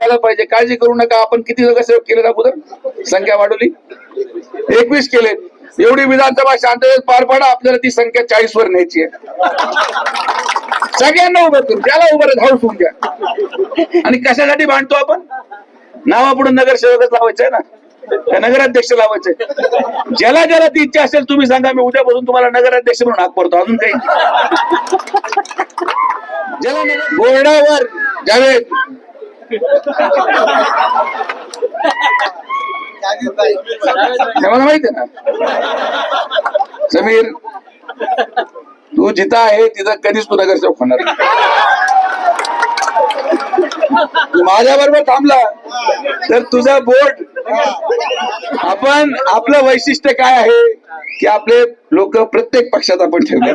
झालं पाहिजे. काळजी करू नका. आपण किती नगरसेवक केले अगोदर? संख्या वाढवली. एकवीस केले एवढी विधानसभा शांततेत पार पाडा. आपल्याला ती संख्या चाळीस वर न्यायची आहे. सगळ्यांना उभं करू त्याला उभं धाव धावून सोडून द्या. आणि कशासाठी भांडतो आपण? नावापुढून नगरसेवकच लावायचं आहे ना? नगराध्यक्ष लावायचे ज्याला ज्याला ती इच्छा असेल तुम्ही सांगा मी उद्यापासून तुम्हाला नगराध्यक्ष म्हणून हाक पडतो. अजून काही? ज्याला बोर्डावर ज्यावेळेस मला माहिती आहे ना? समीर तू जिथं आहे तिथं कधीच तू नगरसेवक होणार तू माझ्या बरोबर थांबला तर तुझा बोट आपण आपलं वैशिष्ट्य काय आहे की आपले लोक प्रत्येक पक्षात आपण ठेवले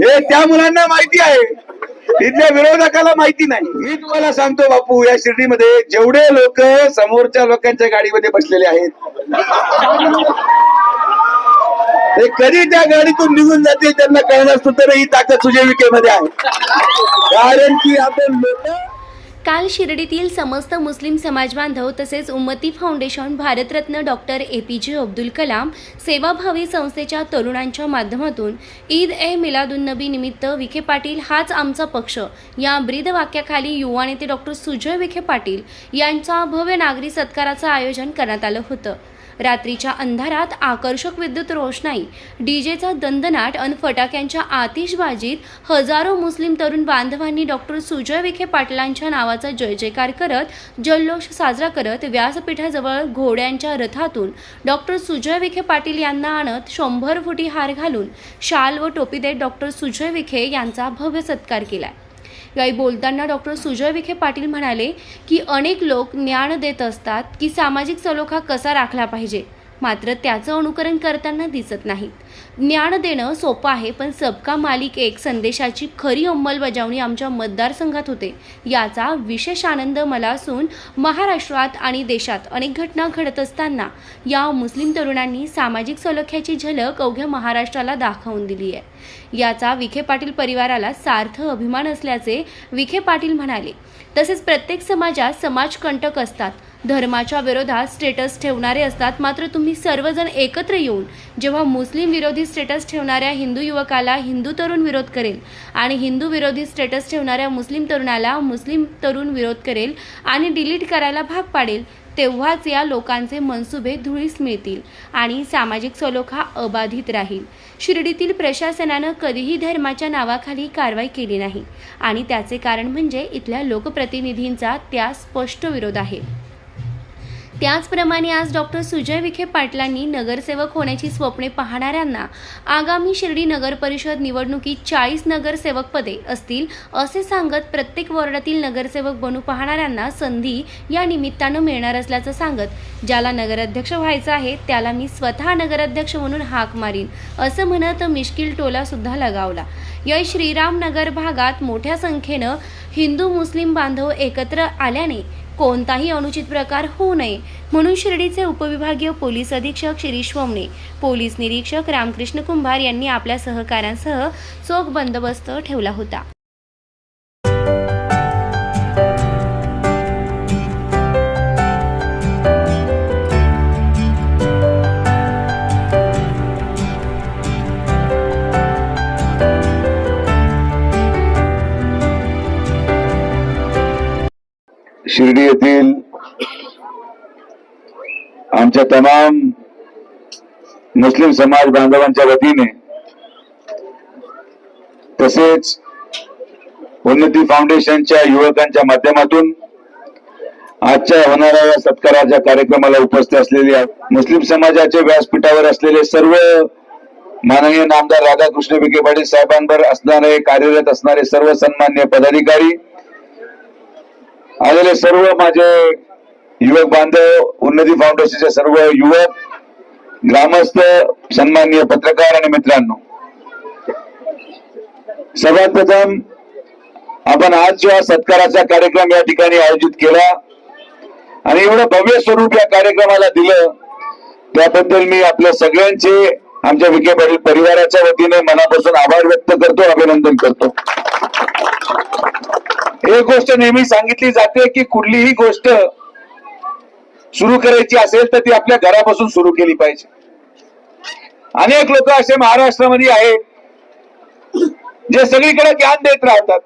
हे त्या मुलांना माहिती आहे. तिथल्या विरोधकाला माहिती नाही. मी तुम्हाला सांगतो बापू या शिर्डीमध्ये जेवढे लोक समोरच्या लोकांच्या गाडीमध्ये बसलेले आहेत ते कधी त्या गाडीतून निघून जातील त्यांना कळणार सुद्धा ही ताकद सुजयविकेमध्ये आहे. कारण की आपण लोक काल शिर्डीतील समस्त मुस्लिम समाज बांधव तसेच Ummati foundation Bharat Ratna doctor A P J Abdul Kalam सेवाभावी संस्थेच्या तरुणांच्या माध्यमातून ईद ए मिलादुन्नबी निमित्त विखे पाटील हाच आमचा पक्ष. या ब्रीद वाक्याखाली युवा नेते डॉक्टर सुजय विखे पाटील यांचा भव्य नागरी सत्काराचं आयोजन करण्यात आलं होतं. रात्रीच्या अंधारात आकर्षक विद्युत रोषणाई डीजेचा दंदनाट अन फटाक्यांच्या आतिषबाजीत हजारो मुस्लिम तरुण बांधवांनी डॉक्टर सुजय विखे पाटलांच्या नावाचा जय जयकार करत जल्लोष साजरा करत व्यासपीठाजवळ घोड्यांच्या रथातून डॉक्टर सुजय विखे पाटील यांना आणत शंभर फुटी हार घालून शाल व टोपी देत डॉक्टर सुजय विखे यांचा भव्य सत्कार केलाय. यावेळी बोलताना डॉक्टर सुजय विखे पाटील म्हणाले की अनेक लोक ज्ञान देत असतात की सामाजिक सलोखा कसा राखला पाहिजे? मात्र त्याचं अनुकरण करताना दिसत नाहीत. ज्ञान देणं सोपं आहे पण सबका मालिक एक संदेशाची खरी अंमलबजावणी आमच्या मतदारसंघात होते. याचा विशेष आनंद मला असून महाराष्ट्रात आणि देशात अनेक घटना घडत असताना या मुस्लिम तरुणांनी सामाजिक सलोख्याची झलक अवघ्या महाराष्ट्राला दाखवून दिली आहे. याचा विखे पाटील परिवाराला सार्थ अभिमान असल्याचे विखे पाटील म्हणाले. तसेच प्रत्येक समाजात समाजकंटक असतात. धर्माच्या विरोधात स्टेटस ठेवणारे असतात. मात्र तुम्ही सर्वजण एकत्र येऊन जेव्हा मुस्लिम विरोधी स्टेटस ठेवणाऱ्या हिंदू युवकाला हिंदू तरुण विरोध करेल आणि हिंदू विरोधी स्टेटस ठेवणाऱ्या मुस्लिम तरुणाला मुस्लिम तरुण विरोध करेल आणि डिलीट करायला भाग पाडेल तेव्हाच या लोकांचे मनसुबे धुळीस मिळतील आणि सामाजिक सलोखा अबाधित राहील. शिर्डीतील प्रशासनानं कधीही धर्माच्या नावाखाली कारवाई केली नाही आणि त्याचे कारण म्हणजे इथल्या लोकप्रतिनिधींचा त्या स्पष्ट विरोध आहे. त्याचप्रमाणे आज डॉक्टर सुजय विखे पाटलांनी नगरसेवक होण्याची स्वप्ने पाहणाऱ्यांना आगामी शिर्डी नगर परिषद निवडणुकीत चाळीस नगरसेवक पदे असतील असे सांगत प्रत्येक वॉर्डातील नगरसेवक बनू पाहणाऱ्यांना संधी या निमित्तानं मिळणार असल्याचं सांगत ज्याला नगराध्यक्ष व्हायचं आहे त्याला मी स्वतः नगराध्यक्ष म्हणून हाक मारीन असं म्हणत मिश्किल टोला सुद्धा लगावला. या श्रीरामनगर भागात मोठ्या संख्येनं हिंदू मुस्लिम बांधव एकत्र आल्याने कोणताही अनुचित प्रकार होऊ नये. म्हणून शिर्डीचे उपविभागीय पोलीस अधीक्षक शिरीष वमने पोलीस निरीक्षक रामकृष्ण कुंभार यांनी आपल्या सहकाऱ्यांसह चोख बंदोबस्त ठेवला होता. शिर्डी येथील आमच्या तमाम मुस्लिम समाज बांधवांच्या वतीने तसेच उन्नती फाउंडेशनच्या युवकांच्या माध्यमातून आजच्या होणाऱ्या या सत्काराच्या कार्यक्रमाला उपस्थित असलेले मुस्लिम समाजाच्या व्यासपीठावर असलेले सर्व माननीय नामदार राधाकृष्ण विखे पाटील साहेबांवर असणारे कार्यरत असणारे सर्व सन्मान्य पदाधिकारी आलेले सर्व माझे युवक बांधव उन्नती फाउंडेशनचे सर्व युवक ग्रामस्थ सन्माननीय पत्रकार आणि मित्रांनो. सर्वात प्रथम आपण आज जेव्हा सत्काराचा कार्यक्रम या ठिकाणी आयोजित केला आणि एवढं भव्य स्वरूप या कार्यक्रमाला दिलं त्याबद्दल मी आपल्या सगळ्यांचे आमच्या विखे पाटील परिवाराच्या वतीने मनापासून आभार व्यक्त करतो अभिनंदन करतो. एक गोष्ट नेहमी सांगितली जाते की कुठलीही गोष्ट सुरू करायची असेल तर ती आपल्या घरापासून सुरू केली पाहिजे. अनेक लोक असे महाराष्ट्रामध्ये आहेत जे सगळीकडे ज्ञान देत राहतात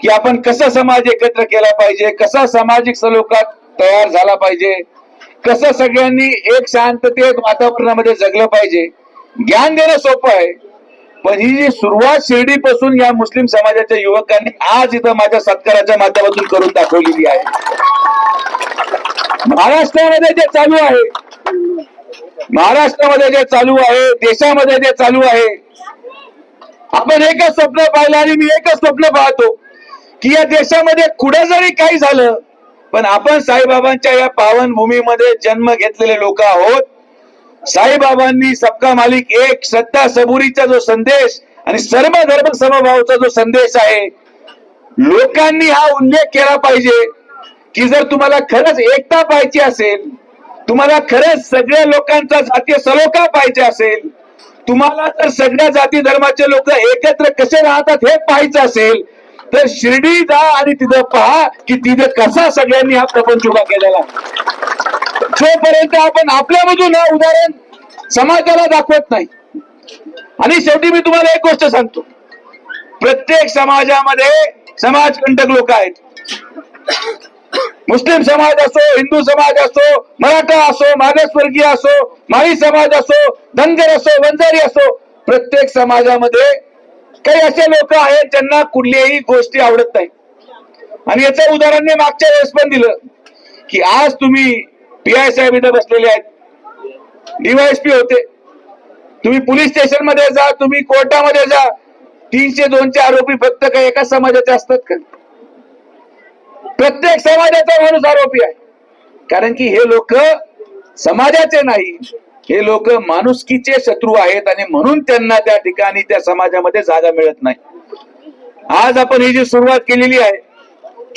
की आपण कसा समाज एकत्र केला पाहिजे कसा सामाजिक सलोखात तयार झाला पाहिजे कसं सगळ्यांनी एक शांततेत वातावरणामध्ये जगलं पाहिजे. ज्ञान देणं सोपं आहे पण ही जी सुरुवात शिर्डीपासून या मुस्लिम समाजाच्या युवकांनी आज इथं माझ्या सत्काराच्या माध्यमातून करून दाखवलेली आहे. महाराष्ट्रामध्ये जे चालू आहे महाराष्ट्रामध्ये जे चालू आहे देशामध्ये जे चालू आहे आपण एकच स्वप्न पाहिलं आणि मी एकच स्वप्न पाहतो की या देशामध्ये कुठे जरी काही झालं पण आपण साईबाबांच्या या पावन भूमीमध्ये जन्म घेतलेले लोक आहोत. साईबाबांनी सबका मालिक एक सत्ता सबुरीचा जो संदेश आणि सर्व धर्म समभावाचा जो संदेश आहे लोकांनी हा उल्लेख केला पाहिजे की जर तुम्हाला खरंच एकता पाहिजे असेल तुम्हाला खरंच सगळ्या लोकांचा जातीय सलोखा पाहिजे असेल तुम्हाला जर सगळ्या जाती धर्माचे लोक एकत्र कसे राहतात हे पाहायचं असेल तर शिर्डी जा आणि तिथं पहा की तिथे कसा सगळ्यांनी हा प्रपंच उभा केलेला तोपर्यंत आपण आपल्यामधून उदाहरण समाजाला दाखवत नाही. आणि शेवटी मी तुम्हाला एक गोष्ट सांगतो. प्रत्येक समाजामध्ये समाजकंटक लोक आहेत. मुस्लिम समाज असो हिंदू समाज असो मराठा असो मागासवर्गीय असो माळी समाज असो धनगर असो वंजारी असो प्रत्येक समाजामध्ये काही असे लोक आहेत ज्यांना कुठल्याही गोष्टी आवडत नाही. आणि याचं उदाहरण मी मागच्या वेळेस पण दिलं की आज तुम्ही पी आय साहेब इथं बसलेले आहेत. डीवायएसपी होते. तुम्ही पोलीस स्टेशनमध्ये जा तुम्ही कोर्टामध्ये जा. तीनशे दोनचे आरोपी फक्त काही एकाच समाजाचे असतात का? प्रत्येक समाजाचा माणूस आरोपी आहे. कारण की हे लोक समाजाचे नाही. हे लोक माणुसकीचे शत्रू आहेत आणि म्हणून त्यांना त्या ठिकाणी त्या समाजामध्ये जागा मिळत नाही. आज आपण ही जी सुरुवात केलेली आहे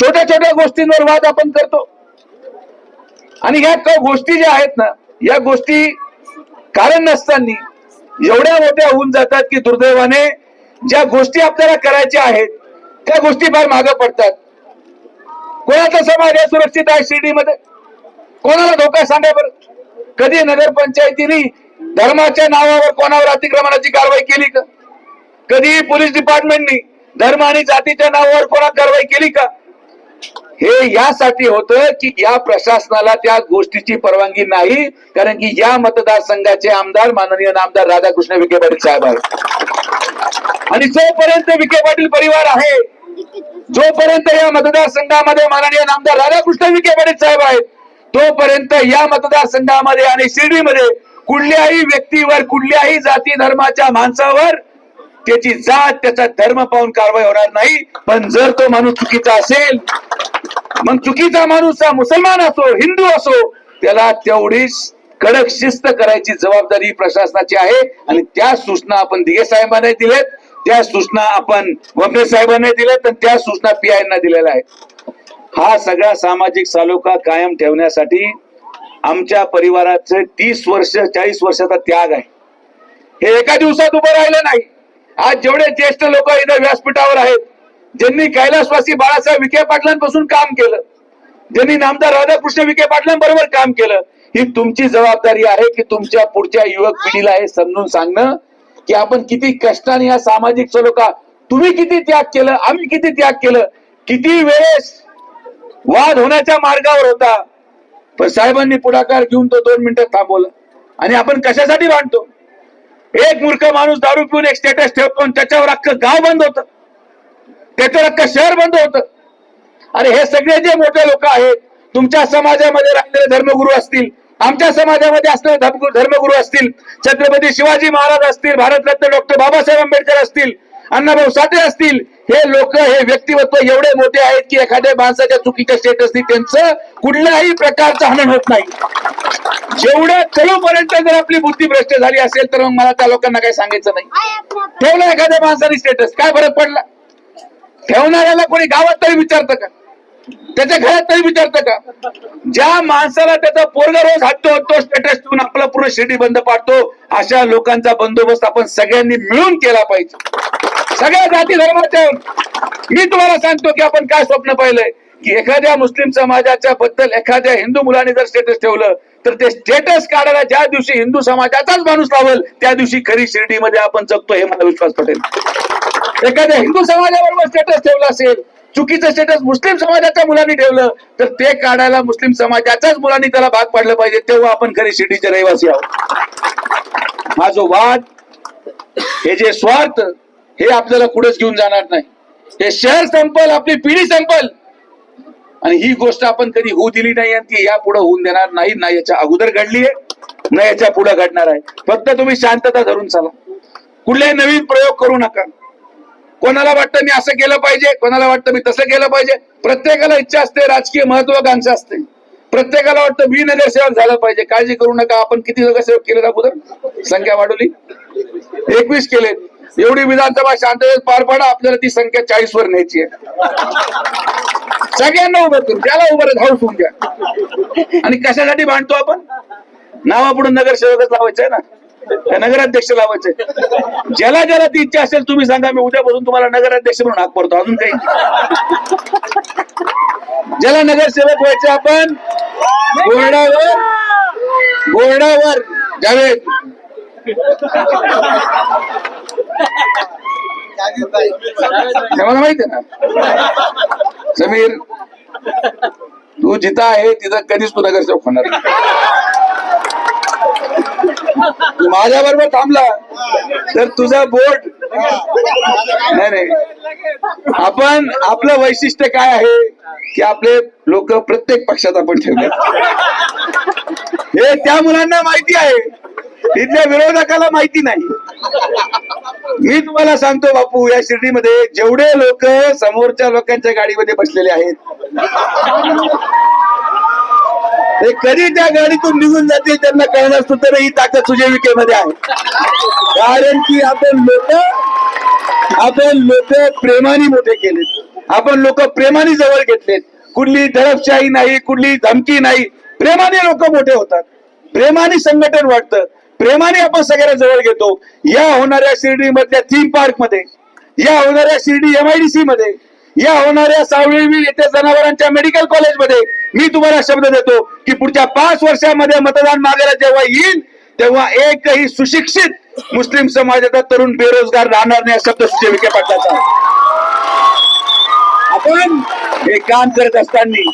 छोट्या छोट्या गोष्टींवर वाद आपण करतो. आणि ह्या गोष्टी ज्या आहेत ना या गोष्टी कारण नसताना एवढ्या मोठ्या होऊन जातात की दुर्दैवाने ज्या गोष्टी आपल्याला करायच्या आहेत त्या गोष्टी फार मागे पडतात. कोणाचा समाज आहे सुरक्षित आहे शिर्डीमध्ये? कोणाला धोका सांगा बरं? कधी नगरपंचायतीने धर्माच्या नावावर कोणावर अतिक्रमणाची कारवाई केली का? कधी पोलीस डिपार्टमेंटनी धर्म आणि जातीच्या नावावर कोणा कारवाई केली का? हे यासाठी होतं की या प्रशासनाला त्या गोष्टीची परवानगी नाही कारण की या मतदारसंघाचे आमदार माननीय आमदार राधाकृष्ण विखे पाटील साहेब आहेत. आणि जोपर्यंत विखे पाटील परिवार आहे जोपर्यंत या मतदारसंघामध्ये माननीय आमदार राधाकृष्ण विखे पाटील साहेब आहेत तोपर्यंत या मतदारसंघामध्ये आणि शिर्डीमध्ये कुठल्याही व्यक्तीवर कुठल्याही जाती धर्माच्या माणसावर त्याची जात त्याचा धर्म पाहून कारवाई होणार नाही. पण जर तो माणूस चुकीचा असेल मग चुकीचा माणूस हा मुसलमान असो हिंदू असो त्याला तेवढीच कडक शिस्त करायची जबाबदारी प्रशासनाची आहे. आणि त्या सूचना आपण दिघे साहेबांना दिलेत त्या सूचना आपण वपने साहेबांना दिलेत आणि त्या सूचना पी आयना दिलेल्या आहेत. हा सगळा सामाजिक सालोखा कायम ठेवण्यासाठी आमच्या परिवाराचे तीस वर्ष चाळीस वर्षाचा त्याग आहे. हे एका दिवसात उभं राहिलं नाही. आज जेवढे ज्येष्ठ लोक इथं व्यासपीठावर आहेत ज्यांनी कैलासवासी बाळासाहेब विखे पाटलांपासून काम केलं ज्यांनी नामदार राधाकृष्ण विखे पाटलांबरोबर काम केलं ही तुमची जबाबदारी आहे की तुमच्या पुढच्या युवक पिढीला हे समजून सांगणं की आपण किती कष्टाने या सामाजिक सलोखा तुम्ही किती त्याग केलं आम्ही किती त्याग केलं किती वेळेस वाद होण्याच्या मार्गावर होता. पण साहेबांनी पुढाकार घेऊन तो दोन मिनिटं थांबवलं. आणि आपण कशासाठी भांडतो? एक मूर्ख माणूस दारू पिऊन एक स्टेटस ठेवतो त्याच्यावर अख्खं गाव बंद होत. त्याच्यावर अख्खं शहर बंद होत. अरे हे सगळे जे मोठे लोक आहेत तुमच्या समाजामध्ये राहिलेले धर्मगुरू असतील आमच्या समाजामध्ये असलेले धर्मगुरू असतील छत्रपती शिवाजी महाराज असतील भारतरत्न डॉक्टर बाबासाहेब आंबेडकर असतील अण्णाभाऊ साठे असतील हे लोक हे व्यक्तिमत्व एवढे मोठे आहेत की एखाद्या माणसाच्या चुकीच्या स्टेटसनी त्यांचं कुठल्याही प्रकारचं हनन होत नाही. जेवढं चलूपर्यंत जर आपली बुद्धी भ्रष्ट झाली असेल तर मग मला त्या लोकांना काही सांगायचं नाही. ठेवलं एखाद्या माणसाने स्टेटस काय फरक पडला? ठेवणाऱ्याला कोणी गावात तरी विचारतं का? त्याच्या घरात तरी विचारतं का? ज्या माणसाला त्याचा पोरगा रोज हाटतो तो स्टेटस ठेवून आपला पूर्ण शिर्डी बंद पाडतो अशा लोकांचा बंदोबस्त आपण सगळ्यांनी मिळून केला पाहिजे. सगळ्या जाती धर्माचे. मी तुम्हाला सांगतो की आपण काय स्वप्न पाहिलंय? की एखाद्या मुस्लिम समाजाच्या बद्दल एखाद्या हिंदू मुलाने जर स्टेटस ठेवलं तर ते स्टेटस काढायला ज्या दिवशी हिंदू समाजाचाच माणूस लावल त्या दिवशी खरी शिर्डीमध्ये आपण जगतो हे मला विश्वास पटेल. एखाद्या हिंदू समाजाबरोबर स्टेटस ठेवला असेल चुकीचं स्टेटस मुस्लिम समाजाच्या मुलांनी ठेवलं तर ते काढायला मुस्लिम समाजाच्याच मुलांनी त्याला भाग पाडलं पाहिजे तेव्हा आपण खरी शिर्डीचे रहिवासी आहोत. हा जो वाद हे जे स्वार्थ हे आपल्याला कुठेच घेऊन जाणार नाही. हे शहर संपल आपली पिढी संपल. आणि ही गोष्ट आपण कधी होऊ दिली नाही आणि ती यापुढे होऊन देणार नाही ना याच्या अगोदर घडली आहे ना याच्यापुढे घडणार आहे. फक्त तुम्ही शांतता धरून चला. कुठलेही नवीन प्रयोग करू नका. कोणाला वाटतं मी असं केलं पाहिजे कोणाला वाटतं मी तसं केलं पाहिजे? प्रत्येकाला इच्छा असते राजकीय महत्वाकांक्षा असते. प्रत्येकाला वाटतं मी नगरसेवक झालं पाहिजे. काळजी करू नका. आपण किती नगरसेवक केले अगोदर? संख्या वाढवली. एकवीस केले एवढी विधानसभा शांततेत पार पाडा आपल्याला ती संख्या चाळीस वर न्यायची आहे. सगळ्यांना उभं करू त्याला उभं धावून होऊन द्या. आणि कशासाठी भांडतो आपण? नावापुढे नगरसेवकच लावायचं आहे ना? नगराध्यक्ष लावायचे ज्याला ज्याला ती इच्छा असेल तुम्ही सांगा मी उद्यापासून तुम्हाला नगराध्यक्ष म्हणून हाक पडतो अजून काही ज्याला नगरसेवक व्हायचे आपण बोर्डावर बोर्डावर जावेद हे मला माहिती आहे ना? समीर तू जिथं आहे तिथं कधीच तू नगरसेवक होणार माझ्या बरोबर थांबला तर तुझा बोट नाही नाही. आपण आपलं वैशिष्ट्य काय आहे की आपले लोक प्रत्येक पक्षात आपण ठेवले हे त्या मुलांना माहिती आहे. तिथल्या विरोधकाला माहिती नाही. मी तुम्हाला सांगतो बापू या शिर्डीमध्ये जेवढे लोक समोरच्या लोकांच्या गाडीमध्ये बसलेले आहेत ते कधी त्या गाडीतून निघून जातील त्यांना कळणार तर ही ताकद सुजयविकेमध्ये आहे. कारण की आपण लोक आपण लोक प्रेमाने मोठे केलेत. आपण लोक प्रेमाने जवळ घेतलेत. कुठली धडपशाही नाही कुठली धमकी नाही. प्रेमाने लोक मोठे होतात. प्रेमाने संघटन वाटतं प्रेमाने आपण सगळ्यांना जवळ घेतो. या होणाऱ्या शिर्डी मधल्या थीम पार्कमध्ये या होणाऱ्या शिर्डी एमआयडीसी मध्ये या होणाऱ्या सावळी येथे जनावरांच्या मेडिकल कॉलेजमध्ये मी तुम्हाला शब्द देतो की पुढच्या पाच वर्षामध्ये मतदान मागायला जेव्हा येईल तेव्हा एकही सुशिक्षित मुस्लिम समाजाचा तरुण बेरोजगार राहणार नाही शब्द सुजय विखे पाटलाचा आपण हे काम करत असताना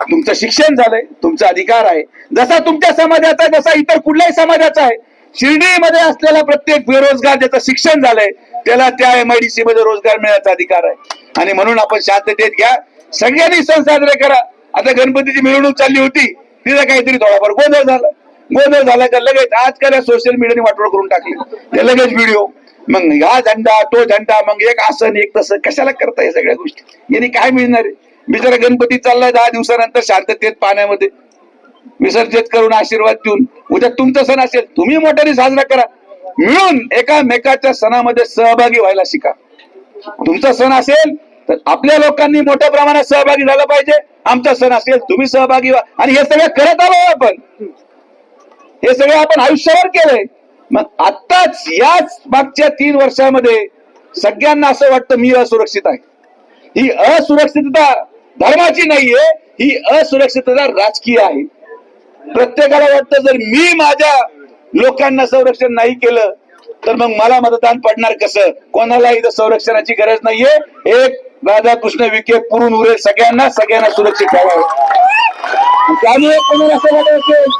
तुमचं शिक्षण झालंय तुमचा अधिकार आहे. जसा तुमच्या समाजाचा आहे, जसा इतर कुठल्याही समाजाचा आहे. शिर्डीमध्ये असलेला प्रत्येक बेरोजगार ज्याचं शिक्षण झालंय त्याला त्या एमआयडीसी मध्ये रोजगार मिळण्याचा अधिकार आहे. आणि म्हणून आपण शांततेत घ्या. सगळ्यांनी सण साजरे करा. आता गणपतीची मिरवणूक चालली होती तिथं काहीतरी थोडाफार गोंधळ झाला. गोंधळ झाला का लगेच आजकाल या सोशल मीडियाने वाटोळ करून टाकले. ते लगेच व्हिडिओ मग हा झंडा तो झंडा मग एक आसन एक तसं. कशाला करता या सगळ्या गोष्टी? यांनी काय मिळणार आहे? बिचारा गणपती चाललाय दहा दिवसानंतर शांततेत पाण्यामध्ये. विसर्जित करून आशीर्वाद देऊन. उद्या तुमचा सण असेल तुम्ही मोठ्याने साजरा करा. मिळून एकामेकाच्या सणामध्ये सहभागी व्हायला शिका. तुमचा सण असेल तर आपल्या लोकांनी मोठ्या प्रमाणात सहभागी झाला पाहिजे. आमचा सण असेल तुम्ही सहभागी व्हा. आणि हे सगळं करत आलो आपण. हे सगळं आपण आयुष्यावर केलंय. मग आत्ताच याच मागच्या तीन वर्षामध्ये सगळ्यांना असं वाटतं मी असुरक्षित आहे. ही असुरक्षितता धर्माची नाहीये ही असुरक्षितता राजकीय आहे. प्रत्येकाला वाटतं जर मी माझ्या लोकांना संरक्षण नाही केलं तर मग मला मतदान पडणार कसं? कोणाला इथं संरक्षणाची गरज नाहीये. एक राधाकृष्ण विखे पुरून उरेल सगळ्यांना सगळ्यांना सुरक्षित ठेवावं. त्यामुळे कोणाला असं वाटत असेल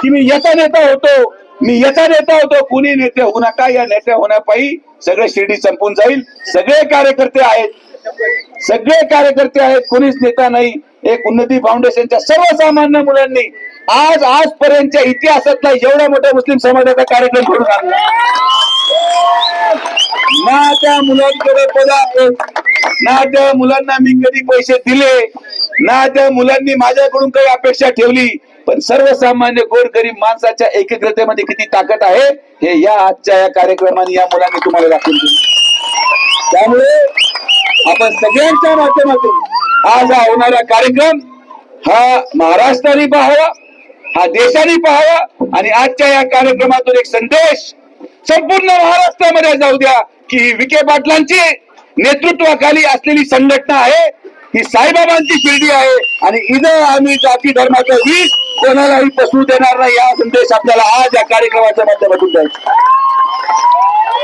की मी याचा नेता होतो मी याचा नेता होतो कुणी नेते होऊ नका या नेत्या होण्यापायी सगळे शिर्डी संपून जाईल. सगळे कार्यकर्ते आहेत सगळे कार्यकर्ते आहेत कोणीच नेता नाही. एक उन्नती फाउंडेशनच्या सर्वसामान्य मुलांनी आज आजपर्यंतच्या इतिहासातला एवढा मोठ्या मुस्लिम समाजाचा कार्यक्रम घडून आणला. ना त्या मुलांकडे ना त्या मुलांना मी कधी पैसे दिले ना त्या मुलांनी माझ्याकडून काही अपेक्षा ठेवली पण सर्वसामान्य गोरगरीब माणसाच्या एकाग्रतेमध्ये किती ताकद आहे हे या आजच्या या कार्यक्रमाने या मुलांनी तुम्हाला दाखवून दिले. त्यामुळे आपण सगळ्यांच्या माध्यमातून आज हा होणारा कार्यक्रम हा महाराष्ट्राने पाहावा हा देशाने पाहावा आणि आजच्या या कार्यक्रमातून एक संदेश संपूर्ण महाराष्ट्रामध्ये जाऊ द्या की विखे पाटलांची नेतृत्वाखाली असलेली संघटना आहे. ही साईबाबांची शिर्डी आहे आणि इथं आम्ही जाती धर्माचा वीज कोणालाही पसरू देणार नाही. हा संदेश आपल्याला आज या कार्यक्रमाच्या माध्यमातून द्यायचा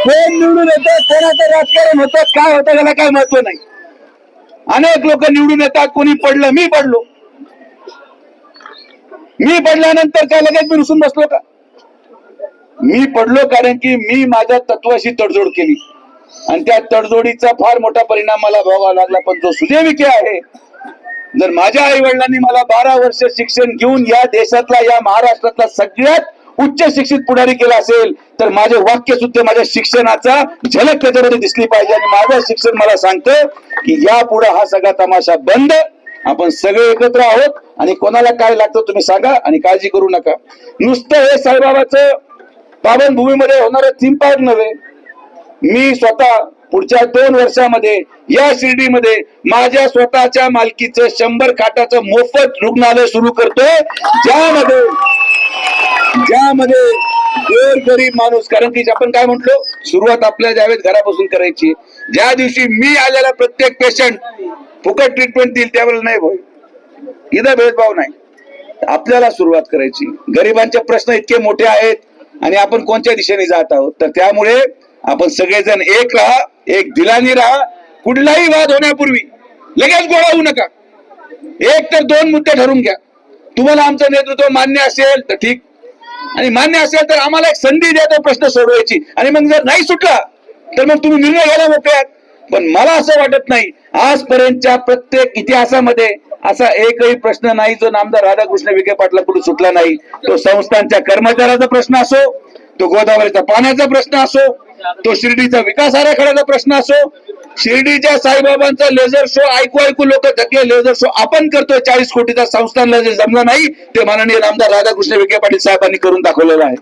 कोण निवडून येतं कोणाचं राजकारण होतं काय होतं त्याला काय महत्त्व नाही. अनेक लोक निवडून येतात कोणी पडलं मी पडलो. मी पडल्यानंतर काय लगेच मी रुसून बसलो का? मी पडलो कारण की मी माझ्या तत्वाशी तडजोड केली. आणि त्या तडजोडीचा फार मोठा परिणाम मला भोगावा लागला पण जो सुजय आहे जर माझ्या आई वडिलांनी मला बारा वर्ष शिक्षण घेऊन या देशातला या महाराष्ट्रातला सगळ्यात उच्च शिक्षित पुढारी केला असेल तर माझे वाक्य सुद्धा माझ्या शिक्षणाचा झलक त्याच्यामध्ये दिसली पाहिजे. आणि माझं शिक्षण मला सांगतं की यापुढे हा सगळा तमाशा बंद. आपण सगळे एकत्र आहोत आणि कोणाला काय लागतं तुम्ही सांगा आणि काळजी करू नका. नुसतं हे साईबाबाचं पावनभूमीमध्ये होणारं थीम पार्क नव्हे. मी स्वतः पुढच्या दोन वर्षामध्ये या शिर्डीमध्ये माझ्या स्वतःच्या मालकीचं शंभर खाटाचं मोफत रुग्णालय सुरू करतोय. ज्यामध्ये ज्यामध्ये गोर गरीब माणूस कारण की आपण काय म्हटलो? सुरुवात आपल्या ज्यावेळेस घरापासून करायची. ज्या दिवशी मी आलेला प्रत्येक पेशंट फुकट ट्रीटमेंट देईल त्यावेळेला नाही भाऊ इथं भेदभाव नाही. आपल्याला सुरुवात करायची. गरिबांचे प्रश्न इतके मोठे आहेत आणि आपण कोणत्या दिशेने जात आहोत? तर त्यामुळे आपण सगळेजण एक राहा. एक दिलानी राहा कुठलाही वाद होण्यापूर्वी लगेच गोळा होऊ नका. एक तर दोन मुद्दे ठरवून घ्या. तुम्हाला आमचं नेतृत्व मान्य असेल तर ठीक. आणि मान्य असेल तर आम्हाला एक संधी द्या तो प्रश्न सोडवायची. आणि मग जर नाही सुटला तर मग तुम्ही निर्णय घ्यायला मोकळ्यात. पण मला असं वाटत नाही आजपर्यंतच्या प्रत्येक इतिहासामध्ये असा एकही प्रश्न नाही जो नामदार राधाकृष्ण विखे पाटलाकडून सुटला नाही. तो संस्थांच्या कर्मचाऱ्याचा प्रश्न असो तो गोदावरीचा पाण्याचा प्रश्न असो तो शिर्डीचा विकास आराखड्याचा प्रश्न असो शिर्डीच्या साईबाबांचा लेझर शो ऐकू ऐकू लोक थकले लेझर शो आपण करतोय चाळीस कोटीचा संस्थानला जे जमलं नाही ते माननीय नामदार राधाकृष्ण विखे पाटील साहेबांनी करून दाखवलेलं आहे.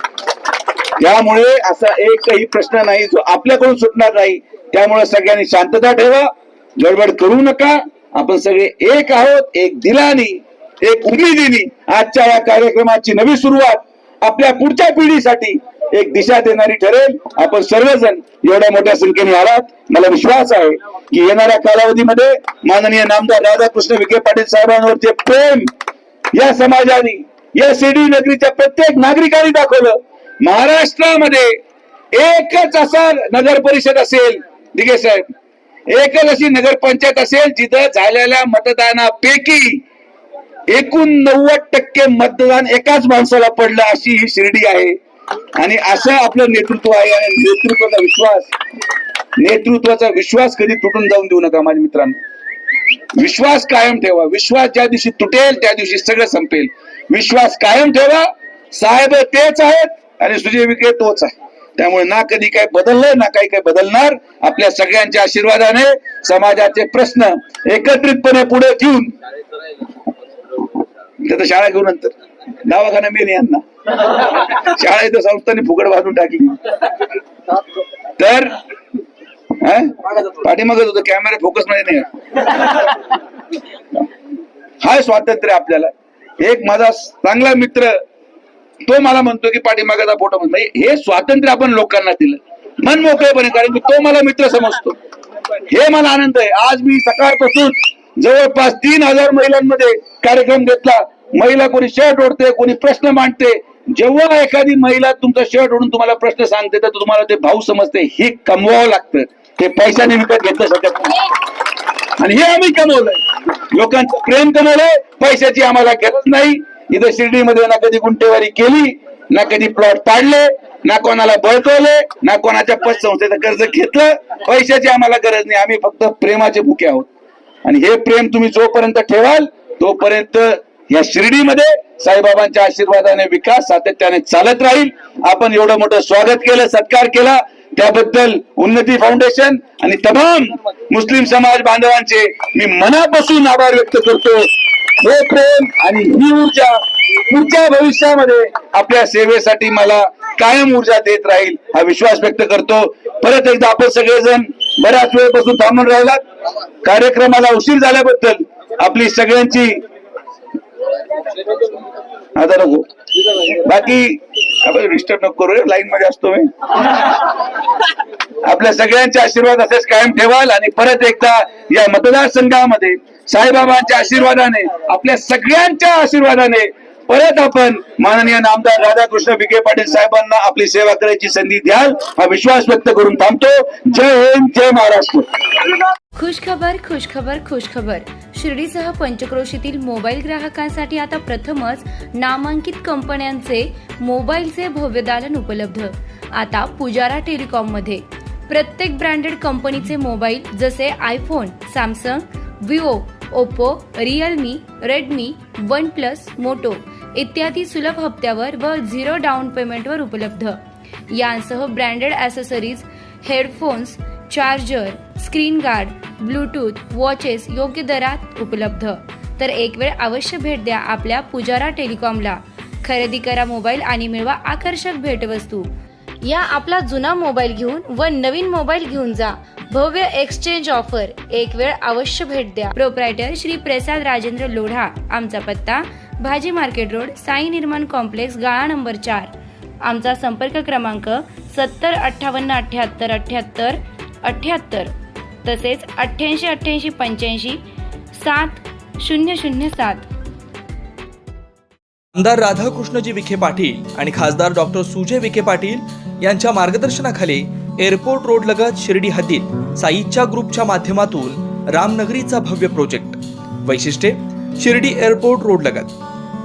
त्यामुळे असा एकही प्रश्न नाही जो आपल्याकडून सुटणार नाही त्यामुळे सगळ्यांनी शांतता ठेवा गडबड करू नका आपण सगळे एक आहोत एक दिलानी एक उमेदीनी. आजच्या या कार्यक्रमाची नवी सुरुवात आपल्या पुढच्या पिढीसाठी एक दिशा देणारी ठरेल. आपण सर्वजण एवढ्या मोठ्या संख्येने आलात. मला विश्वास आहे की येणाऱ्या कालावधीमध्ये माननीय नामदार राधाकृष्ण विखे पाटील साहेबांवरचे प्रेम या समाजाने या शिर्डी नगरीच्या प्रत्येक नागरिकांनी दाखवलं महाराष्ट्रामध्ये एकच असा नगर परिषद असेल. दिघे साहेब एकच अशी नगरपंचायत असेल जिथं झालेल्या मतदानापैकी एकूण नव्वद टक्के मतदान एकाच माणसाला पडलं अशी ही शिर्डी आहे. आणि असं आपलं नेतृत्व आहे आणि नेतृत्वाचा विश्वास नेतृत्वाचा विश्वास कधी तुटून जाऊन देऊ नका माझ्या मित्रांनो. विश्वास कायम ठेवा. विश्वास ज्या दिवशी तुटेल त्या दिवशी सगळं संपेल. विश्वास कायम ठेवा. साहेब तेच आहेत आणि सुजय विखे तोच आहे. त्यामुळे ना कधी काय बदललंय ना काही काय बदलणार आपल्या सगळ्यांच्या आशीर्वादाने समाजाचे प्रश्न एकत्रितपणे पुढे घेऊन त्याचं शाळा घेऊन नंतर. दवाखाना मेन यांना. शाळा इथं संस्थांनी फुकट बांधून टाकली. तर हं? पाठीमागत होतं कॅमेरा फोकसमध्ये नाही. हाय स्वातंत्र्य आपल्याला. एक माझा चांगला मित्र तो मला म्हणतो की पाठीमागाचा फोटो म्हणजे हे स्वातंत्र्य आपण लोकांना दिलं. मन मोकळेपणे कारण की तो मला मित्र समजतो. हे मला आनंद आहे. आज मी सकाळपासून जवळपास तीन हजार महिलांमध्ये कार्यक्रम घेतला. महिला कोणी शर्ट ओढते कोणी प्रश्न मांडते जेव्हा एखादी महिला तुमचा शर्ट ओढून तुम्हाला प्रश्न सांगते तर तुम्हाला ते भाऊ समजते हे कमवावं लागतं. ते पैशाने विकत घेतलं शकत आणि हे आम्ही कमवलंय. लोकांचं प्रेम कमवलंय पैशाची आम्हाला गरज नाही. इथं शिर्डीमध्ये ना कधी गुंटेवारी केली ना कधी प्लॉट पाडले ना कोणाला बळकवले ना कोणाच्या पतसंस्थेचं कर्ज घेतलं. पैशाची आम्हाला गरज नाही. आम्ही फक्त प्रेमाचे भुके आहोत. आणि हे प्रेम तुम्ही जोपर्यंत ठेवाल तोपर्यंत या शिर्डीमध्ये साईबाबांच्या आशीर्वादाने विकास सातत्याने चालत राहील. आपण एवढं मोठं स्वागत केलं सत्कार केला. त्याबद्दल उन्नती फाउंडेशन आणि तमाम मुस्लिम समाज बांधवांचे मी मनापासून आभार व्यक्त करतो. हे प्रेम आणि ही ऊर्जा पुढच्या भविष्यामध्ये आपल्या सेवेसाठी मला कायम ऊर्जा देत राहील हा विश्वास व्यक्त करतो. परत एकदा आपण सगळेजण बऱ्याच वेळेपासून थांबून राहिलात. कार्यक्रमाला उशीर झाल्याबद्दल आपली सगळ्यांची आता नको. बाकी आपण डिस्टर्ब नको करू लाईन मध्ये असतो मी. आपल्या सगळ्यांचे आशीर्वाद असेच कायम ठेवाल आणि परत एकदा या मतदारसंघामध्ये साईबाबांच्या आशीर्वादाने आपल्या सगळ्यांच्या आशीर्वादाने परत आपण माननीय नामदार राधाकृष्ण विखे पाटील साहेबांना आपली सेवा करायची संधी द्याल हा विश्वास व्यक्त करून थांबतो. जय हिंद जय महाराष्ट्र. खुश खबर खुश खबर खुश खबर शिर्डीसह पंचक्रोशीतील मोबाईल ग्राहकांसाठी आता प्रथमच नामांकित कंपन्यांचे मोबाईलचे भव्य दालन उपलब्ध. आता पुजारा टेलिकॉममध्ये प्रत्येक ब्रँडेड कंपनीचे मोबाईल जसे iPhone Samsung Vivo Oppo Realme Redmi OnePlus Moto. इत्यादी सुलभ हप्त्यावर व झिरो डाऊन पेमेंटवर उपलब्ध. यांसह branded accessories headphones charger screen guard Bluetooth watches योग्य दरात उपलब्ध. तर एक वेळ अवश्य भेट द्या आपल्या पुजारा टेलिकॉमला. खरेदी करा मोबाईल आणि मिळवा आकर्षक भेटवस्तू. या आपला जुना मोबाईल घेऊन व नवीन मोबाईल घेऊन जा. भव्य एक्सचेंज ऑफर एक वेळ अवश्य भेट द्या. प्रोप्रायटर श्री प्रसाद राजेंद्र लोढा. आमचा पत्ता भाजी मार्केट रोड साई निर्माण कॉम्प्लेक्स गाळा नंबर चार. आमचा संपर्क क्रमांक सत्तर अठ्ठावन्न अठ्ठ्याहत्तर अठ्ठ्याहत्तर अठ्ठ्याहत्तर तसेच अठ्ठ्याऐंशी अठ्ठ्याऐंशी पंच्याऐंशी सात शून्य शून्य सात. आमदार राधाकृष्णजी विखे पाटील आणि खासदार डॉक्टर सुजय विखे पाटील यांच्या मार्गदर्शनाखाली एअरपोर्ट रोड लगत शिर्डी हद्दीत साईच्या ग्रुपच्या माध्यमातून रामनगरीचा भव्य प्रोजेक्ट. वैशिष्ट्ये शिर्डी एअरपोर्ट रोड लगत.